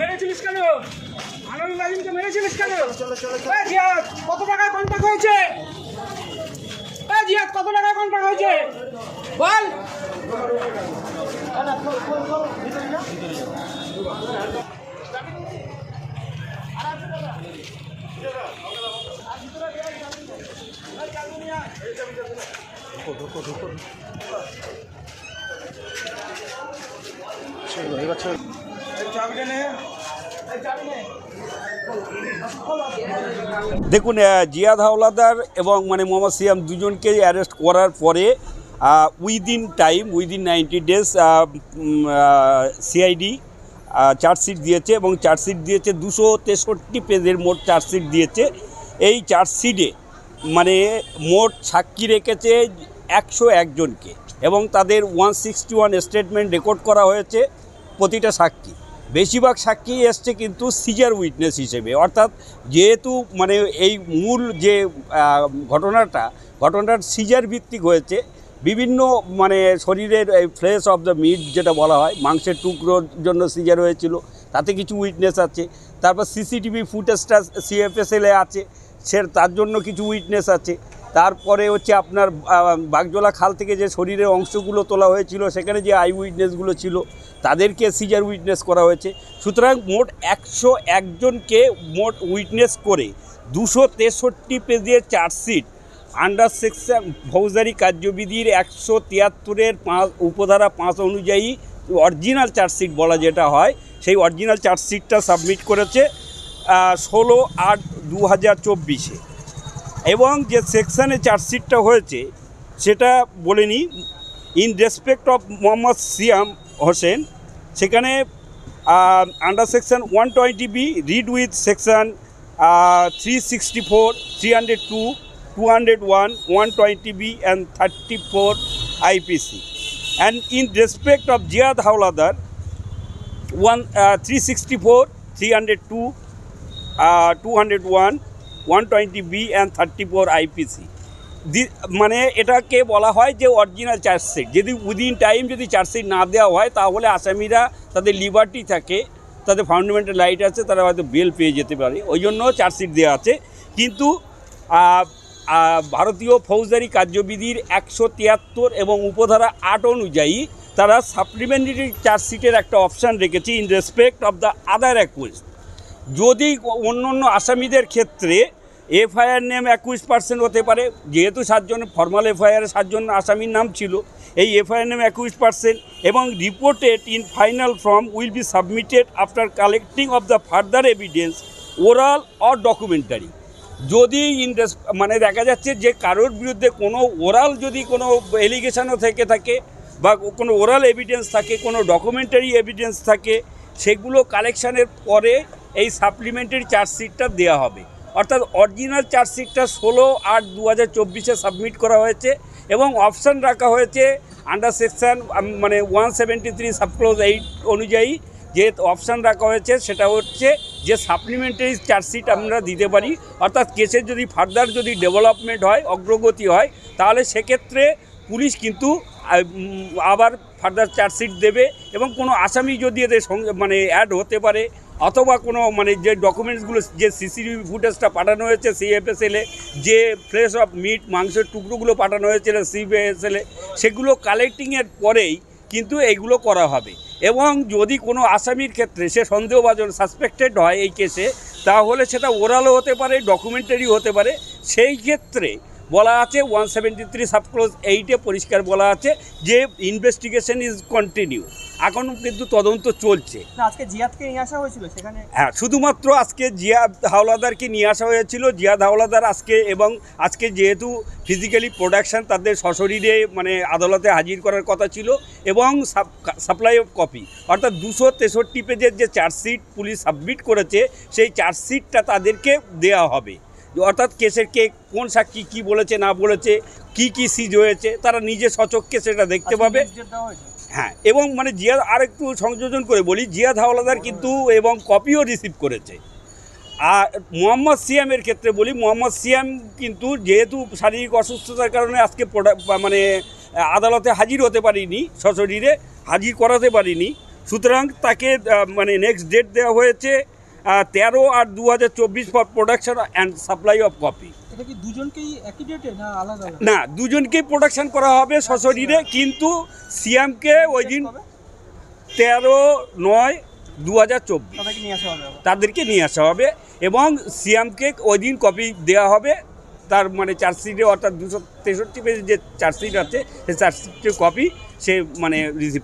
মেরেছিলিস কেন? আনন্দ আজিমকে মেরেছিলিস কেন? জিয়াদ কত টাকায় কন্ট্রাক্ট হয়েছে? এই জিয়াদ কত টাকায় কন্ট্রাক্ট হয়েছে? বল। দেখুন জিয়াদ হাওলাদার এবং মানে মোহাম্মদ সিয়াম দুজনকে অ্যারেস্ট করার পরে within time within ninety days CID chargesheet দিয়েছে এবং চার্জশিট দিয়েছে দুশো তেষট্টি পেজের মোট চার্জশিট দিয়েছে। এই চার্জশিটে মানে মোট সাক্ষী রেখেছে একশো একজনকে এবং তাদের one sixty one statement record করা হয়েছে প্রতিটা সাক্ষী। বেশিরভাগ সাক্ষী এসছে কিন্তু সিজার উইটনেস হিসেবে। অর্থাৎ যেহেতু মানে এই মূল যে ঘটনাটা ঘটনাটা সিজার ভিত্তিক হয়েছে, বিভিন্ন মানে শরীরের এই ফ্লেশ অফ দ্য মিট যেটা বলা হয়, মাংসের টুকরোর জন্য সিজার হয়েছিল, তাতে কিছু উইটনেস আছে। তারপর সিসিটিভি ফুটেজটা সিএফএসএলে আছে, সে, তার জন্য কিছু উইটনেস আছে। তারপরে হচ্ছে আপনার বাগজোলা খাল থেকে যে শরীরের অংশগুলো তোলা হয়েছিল, সেখানে যে আই উইটনেসগুলো ছিল, তাদেরকে সিজার উইটনেস করা হয়েছে। সুতরাং মোট একশো একজনকে মোট উইটনেস করে দুশো তেষট্টি পেজের চার্জশিট আন্ডার সেকশন ফৌজদারি কার্যবিধির একশো তিয়াত্তরের পাঁচ, উপধারা পাঁচ অনুযায়ী অরিজিনাল চার্জশিট বলা যেটা হয়, সেই অরিজিনাল চার্জশিটটা সাবমিট করেছে ষোলো আট দু হাজার চব্বিশে। এবং যে সেকশানে চার্জশিটটা হয়েছে, সেটা বলে নিই in respect of Mohammad Siam Hossain সেখানে under section one twenty B read with section three sixty four three hundred two two hundred one one twenty B and thirty four IPC and in respect of Ziad Hawladar one three sixty four three hundred two two hundred one one twenty B and thirty four IPC the মানে এটাকে বলা হয় যে original chargesheet যদি within time যদি chargesheet না দেওয়া হয়, তাহলে আসামিরা তাদের লিবার্টি থাকে, তাদের ফাউন্ডামেন্টাল রাইট আছে, তারা হয়তো বেল পেয়ে যেতে পারে। ওই জন্য চার্জশিট দেওয়া আছে। কিন্তু ভারতীয় ফৌজদারি কার্যবিধির একশো তিয়াত্তর এবং উপধারা আট অনুযায়ী তারা সাপ্লিমেন্টারি চার্জশিটের একটা অপশান রেখেছে in respect of the other accused যদি অন্য অন্য আসামিদের ক্ষেত্রে এফআইআর নেম একুশ পার্সেন্ট হতে পারে, যেহেতু সাতজন ফর্মাল এফআইআরে সাতজন আসামির নাম ছিল, এই এফআইআর নেম একুশ পার্সেন্ট এবং reported in final form will be submitted after collecting of the further evidence oral or documentary যদি ইন্ডাস মানে দেখা যাচ্ছে যে কারোর বিরুদ্ধে কোনো ওরাল যদি কোনো এলিগেশনও থেকে থাকে বা কোনো ওরাল এভিডেন্স থাকে, কোনো ডকুমেন্টারি এভিডেন্স থাকে, সেগুলো কালেকশানের পরে এই সাপ্লিমেন্টারি চার্জশিটটা দেওয়া হবে। অর্থাৎ অরিজিনাল চার্জশিটটা ষোলো আট দু হাজার চব্বিশে সাবমিট করা হয়েছে এবং অপশান রাখা হয়েছে আন্ডার সেকশান মানে one seventy three subclause eight অনুযায়ী যে অপশান রাখা হয়েছে সেটা হচ্ছে যে সাপ্লিমেন্টারি চার্জশিট আমরা দিতে পারি। অর্থাৎ কেসের যদি ফার্দার যদি ডেভেলপমেন্ট হয়, অগ্রগতি হয়, তাহলে সেক্ষেত্রে পুলিশ কিন্তু আবার ফার্দার চার্জশিট দেবে এবং কোনো আসামি যদি এদের সঙ্গে মানে অ্যাড হতে পারে অথবা কোনো মানে যে ডকুমেন্টসগুলো যে সিসিটিভি ফুটেজটা পাঠানো হয়েছে সিএফএসএলে যে ফ্রেশ অফ মিট মাংসের টুকরোগুলো পাঠানো হয়েছিল সিবিএসএলে সেগুলো কালেক্টিংয়ের পরেই কিন্তু এইগুলো করা হবে। এবং যদি কোনো আসামির ক্ষেত্রে সে সন্দেহভাজন সাসপেক্টেড হয় এই কেসে তাহলে সেটা ওরালও হতে পারে ডকুমেন্টারি হতে পারে। সেই ক্ষেত্রে বলা আছে ওয়ান সেভেন্টি থ্রি সাবক্লোজ এইটে পরিষ্কার বলা আছে যে ইনভেস্টিগেশন ইজ কন্টিনিউ এখনও কিন্তু তদন্ত চলছে। আজকে জিয়াদকে নিয়ে আসা হয়েছিল সেখানে হ্যাঁ শুধুমাত্র আজকে জিয়াদ হাওলাদারকে নিয়ে আসা হয়েছিল। জিয়াদ হাওলাদার আজকে এবং আজকে যেহেতু ফিজিক্যালি প্রোডাকশন তাদের সশরীরে মানে আদালতে হাজির করার কথা ছিল এবং সাপ্লাই অফ কপি অর্থাৎ দুশো তেষট্টি পেজের যে চার্জশিট পুলিশ সাবমিট করেছে সেই চার্জশিটটা তাদেরকে দেওয়া হবে। অর্থাৎ কেসের কে কোন সাক্ষী কী বলেছে না বলেছে কি কি সিজ হয়েছে তারা নিজে সচক্ষে সেটা দেখতে পাবে। হ্যাঁ এবং মানে জিয়া আর একটু সংযোজন করে বলি, জিয়াদ হাওলাদার কিন্তু এবং কপিও রিসিভ করেছে। আর মোহাম্মদ সিয়ামের ক্ষেত্রে বলি, মোহাম্মদ সিয়াম কিন্তু যেহেতু শারীরিক অসুস্থতার কারণে আজকে মানে আদালতে হাজির হতে পারিনি, সশরীরে হাজির করাতে পারিনি। সুতরাং তাকে মানে নেক্সট ডেট দেওয়া হয়েছে। তেরো আর দু হাজার চব্বিশ for production and supply of copy না দুজনকেই প্রোডাকশন করা হবে সশরীরে কিন্তু সিএমকে ওই দিন তেরো নয় দু হাজার চব্বিশ। তাদেরকে নিয়ে আসা হবে তাদেরকে নিয়ে আসা হবে এবং সিএমকে ওই দিন কপি দেওয়া হবে। তার মানে চার্জশিটে অর্থাৎ দুশো তেষট্টি পেজের যে চার্জশিট আছে সেই চার্জশিটের কপি সে মানে রিসিভ